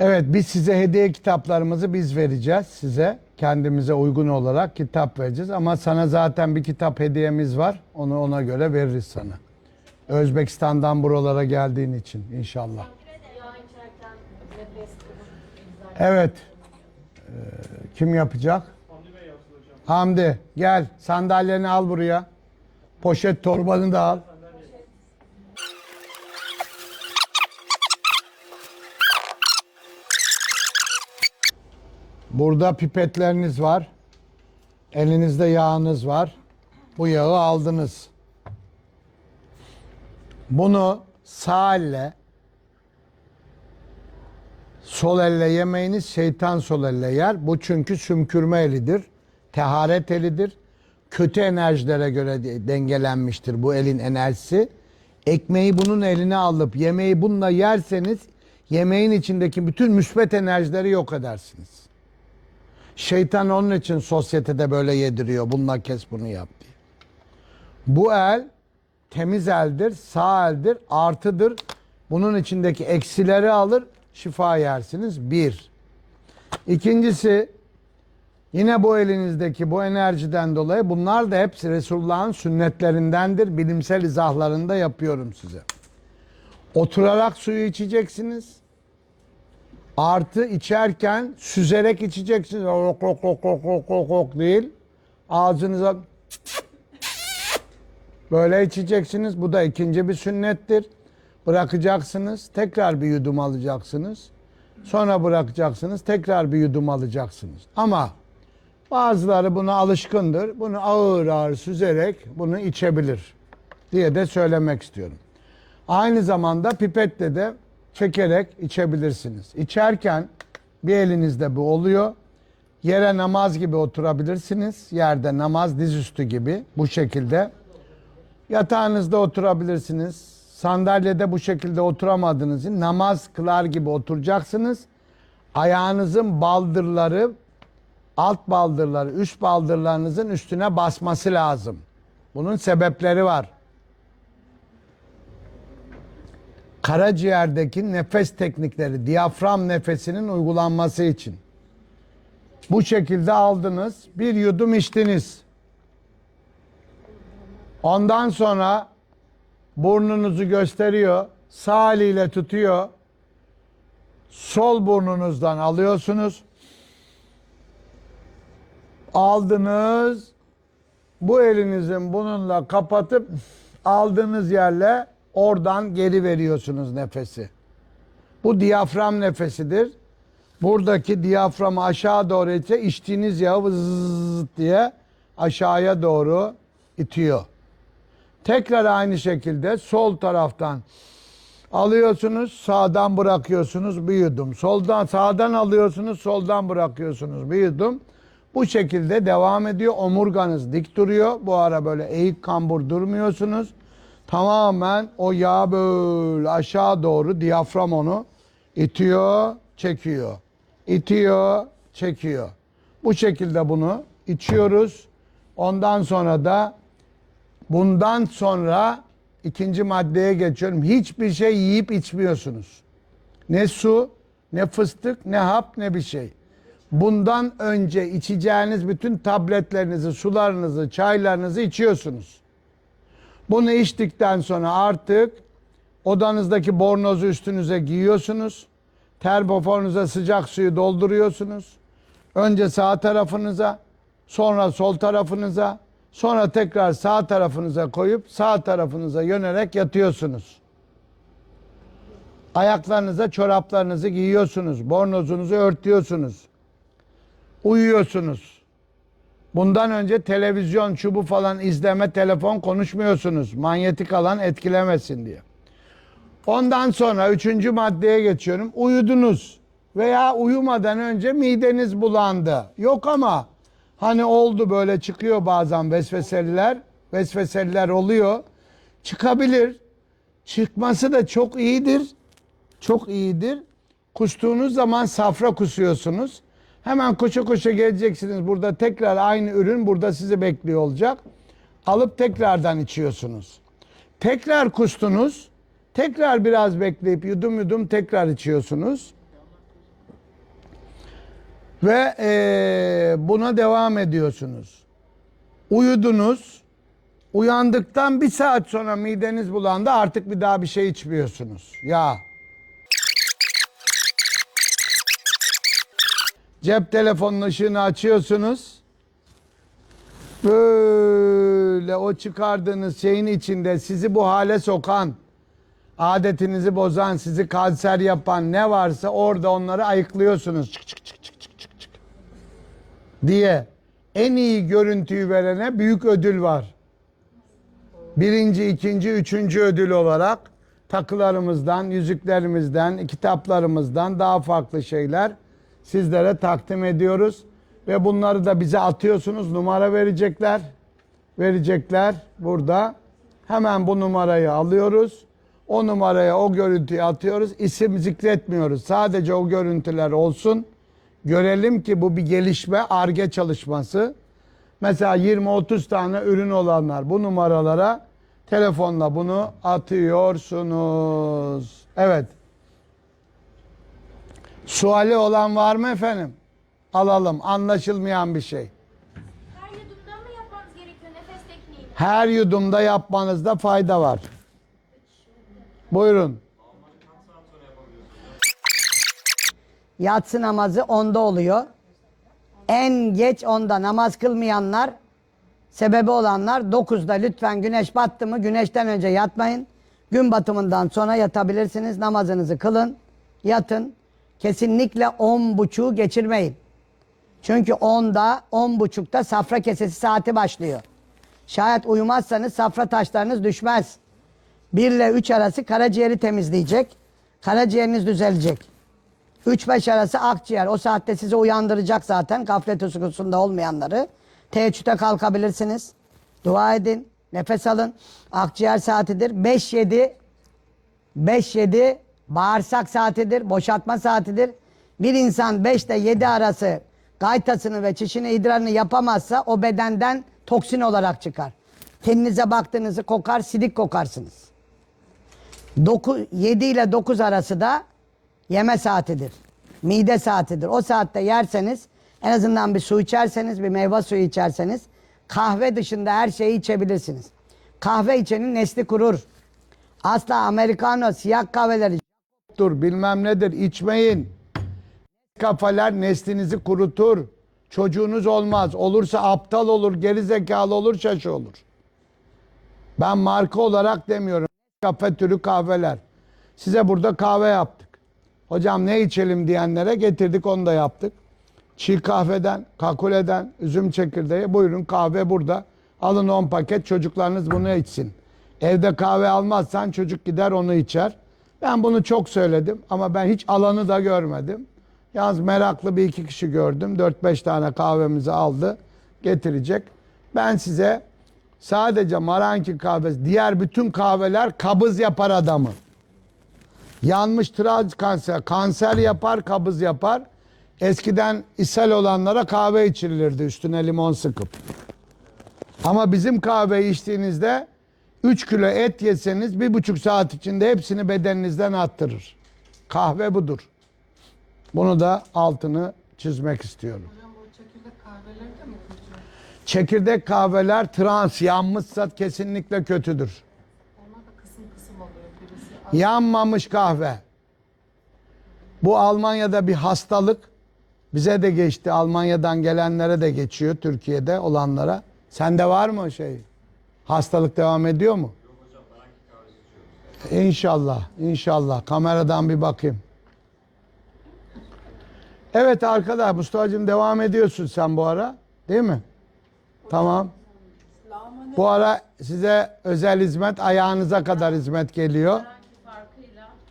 Evet biz size hediye kitaplarımızı biz vereceğiz size. Kendimize uygun olarak kitap vereceğiz. Ama sana zaten bir kitap hediyemiz var. Onu ona göre veririz sana. Özbekistan'dan buralara geldiğin için inşallah. Evet. Ee, kim yapacak? Hamdi gel sandalyeni al buraya. Poşet torbanı da al. Burada pipetleriniz var. Elinizde yağınız var. Bu yağı aldınız. Bunu sağ elle Sol elle yemeyiniz, şeytan sol elle yer. Bu çünkü sümkürme elidir. Teharet elidir. Kötü enerjilere göre de- dengelenmiştir bu elin enerjisi. Ekmeği bunun eline alıp yemeği bununla yerseniz yemeğin içindeki bütün müsbet enerjileri yok edersiniz. Şeytan onun için sosyetede böyle yediriyor. Bununla kes bunu yap diye. Bu el temiz eldir, sağ eldir, artıdır. Bunun içindeki eksileri alır, şifa yersiniz. Bir. İkincisi, yine bu elinizdeki bu enerjiden dolayı bunlar da hepsi Resulullah'ın sünnetlerindendir. Bilimsel izahlarında yapıyorum size. Oturarak suyu içeceksiniz. Artı içerken süzerek içeceksiniz. Ok ok ok ok ok ok ok değil. Ağzınıza Böyle içeceksiniz. Bu da ikinci bir sünnettir. Bırakacaksınız. Tekrar bir yudum alacaksınız. Sonra bırakacaksınız. Tekrar bir yudum alacaksınız. Ama bazıları buna alışkındır. Bunu ağır ağır süzerek bunu içebilir diye de söylemek istiyorum. Aynı zamanda pipetle de çekerek içebilirsiniz. İçerken bir elinizde bu oluyor. Yere namaz gibi oturabilirsiniz. Yerde namaz dizüstü gibi bu şekilde. Yatağınızda oturabilirsiniz. Sandalyede bu şekilde oturamadığınız için namaz kılar gibi oturacaksınız. Ayağınızın baldırları, alt baldırları, üst baldırlarınızın üstüne basması lazım. Bunun sebepleri var. Karaciğerdeki nefes teknikleri, diyafram nefesinin uygulanması için. Bu şekilde aldınız, bir yudum içtiniz. Ondan sonra burnunuzu gösteriyor. Sağ eliyle tutuyor. Sol burnunuzdan alıyorsunuz. Aldınız. Bu elinizin bununla kapatıp aldığınız yerle oradan geri veriyorsunuz nefesi. Bu diyafram nefesidir. Buradaki diyaframı aşağı doğru ite içtiğiniz yağı vız diye aşağıya doğru itiyor. Tekrar aynı şekilde sol taraftan alıyorsunuz, sağdan bırakıyorsunuz bir yudum. Soldan sağdan alıyorsunuz, soldan bırakıyorsunuz bir yudum. Bu şekilde devam ediyor. Omurganız dik duruyor. Bu ara böyle eğik kambur durmuyorsunuz. Tamamen o yağ böyle aşağı doğru diyafram onu itiyor, çekiyor. İtiyor, çekiyor. Bu şekilde bunu içiyoruz. Ondan sonra da Bundan sonra ikinci maddeye geçiyorum. Hiçbir şey yiyip içmiyorsunuz. Ne su, ne fıstık, ne hap, ne bir şey. Bundan önce içeceğiniz bütün tabletlerinizi, sularınızı, çaylarınızı içiyorsunuz. Bunu içtikten sonra artık odanızdaki bornozu üstünüze giyiyorsunuz. Termoforunuza sıcak suyu dolduruyorsunuz. Önce sağ tarafınıza, sonra sol tarafınıza, Sonra tekrar sağ tarafınıza koyup sağ tarafınıza yönerek yatıyorsunuz. Ayaklarınıza çoraplarınızı giyiyorsunuz. Bornozunuzu örtüyorsunuz. Uyuyorsunuz. Bundan önce televizyon, çubu falan izleme, telefon konuşmuyorsunuz. Manyetik alan etkilemesin diye. Ondan sonra üçüncü maddeye geçiyorum. Uyudunuz veya uyumadan önce mideniz bulandı. Yok ama Hani oldu böyle çıkıyor bazen vesveseliler. Vesveseliler oluyor. Çıkabilir. Çıkması da çok iyidir. Çok iyidir. Kustuğunuz zaman safra kusuyorsunuz. Hemen koşa koşa geleceksiniz. Burada tekrar aynı ürün burada sizi bekliyor olacak. Alıp tekrardan içiyorsunuz. Tekrar kustunuz. Tekrar biraz bekleyip yudum yudum tekrar içiyorsunuz. Ve eee, buna devam ediyorsunuz. Uyudunuz. Uyandıktan bir saat sonra mideniz bulandı artık bir daha bir şey içmiyorsunuz. Ya. Cep telefonunun ışığını açıyorsunuz. Böyle o çıkardığınız şeyin içinde sizi bu hale sokan, adetinizi bozan, sizi kanser yapan ne varsa orada onları ayıklıyorsunuz. Çık çık çık çık çık çık çık. Diye en iyi görüntüyü verene büyük ödül var. Birinci, ikinci, üçüncü ödül olarak takılarımızdan, yüzüklerimizden, kitaplarımızdan daha farklı şeyler sizlere takdim ediyoruz. Ve bunları da bize atıyorsunuz. Numara verecekler. Verecekler burada. Hemen bu numarayı alıyoruz. O numaraya o görüntüyü atıyoruz. İsim zikretmiyoruz. Sadece o görüntüler olsun. Görelim ki bu bir gelişme, arge çalışması. Mesela 20-30 tane ürün olanlar bu numaralara telefonla bunu atıyorsunuz. Evet. Suali olan var mı efendim? Alalım. Anlaşılmayan bir şey. Her yudumda mı yapmamız gerekiyor nefes tekniğini? Her yudumda yapmanızda fayda var. Buyurun. Yatsı namazı onda oluyor. En geç onda namaz kılmayanlar, sebebi olanlar 9'da lütfen güneş battı mı güneşten önce yatmayın. Gün batımından sonra yatabilirsiniz. Namazınızı kılın, yatın. Kesinlikle 10 buçuğu geçirmeyin. Çünkü 10'da, 10 buçukta safra kesesi saati başlıyor. Şayet uyumazsanız safra taşlarınız düşmez. 1 ile 3 arası karaciğeri temizleyecek. Karaciğeriniz düzelecek. 3-5 arası akciğer. O saatte sizi uyandıracak zaten. Gaflet uykusunda olmayanları. Teheccüde kalkabilirsiniz. Dua edin. Nefes alın. Akciğer saatidir. 5-7 5-7 bağırsak saatidir. Boşaltma saatidir. Bir insan 5 ile 7 arası gaytasını ve çişini idrarını yapamazsa o bedenden toksin olarak çıkar. Teninize baktığınızı kokar, sidik kokarsınız. 9, 7 ile 9 arası da yeme saatidir. Mide saatidir. O saatte yerseniz en azından bir su içerseniz, bir meyve suyu içerseniz kahve dışında her şeyi içebilirsiniz. Kahve içenin nesli kurur. Asla americano, siyah kahveleri Dur bilmem nedir içmeyin. Kafalar neslinizi kurutur. Çocuğunuz olmaz. Olursa aptal olur, geri zekalı olur, şaşı olur. Ben marka olarak demiyorum. Kafe türü kahveler. Size burada kahve yaptık. Hocam ne içelim diyenlere getirdik onu da yaptık. Çiğ kahveden, kakuleden, üzüm çekirdeği buyurun kahve burada. Alın 10 paket çocuklarınız bunu içsin. Evde kahve almazsan çocuk gider onu içer. Ben bunu çok söyledim ama ben hiç alanı da görmedim. Yalnız meraklı bir iki kişi gördüm. 4-5 tane kahvemizi aldı getirecek. Ben size sadece Maranki kahvesi, diğer bütün kahveler kabız yapar adamı. Yanmış trans kanser, kanser yapar, kabız yapar. Eskiden ishal olanlara kahve içirilirdi üstüne limon sıkıp. Ama bizim kahve içtiğinizde 3 kilo et yeseniz 1,5 saat içinde hepsini bedeninizden attırır. Kahve budur. Bunu da altını çizmek istiyorum. Hocam bu çekirdek kahveleri de mi kötü? Çekirdek kahveler trans yanmışsa kesinlikle kötüdür. Onlar da kısım kısım oluyor. Birisi Yanmamış kahve. Bu Almanya'da bir hastalık. Bize de geçti. Almanya'dan gelenlere de geçiyor. Türkiye'de olanlara. Sende var mı şey? Hastalık devam ediyor mu? İnşallah. İnşallah. Kameradan bir bakayım. Evet arkadaş Mustafa'cığım devam ediyorsun sen bu ara. Değil mi? Tamam. Bu ara size özel hizmet ayağınıza kadar hizmet geliyor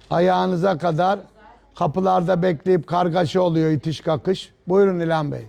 ayağınıza kadar kapılarda bekleyip kargaşa oluyor itiş kakış. Buyurun İlhan Bey.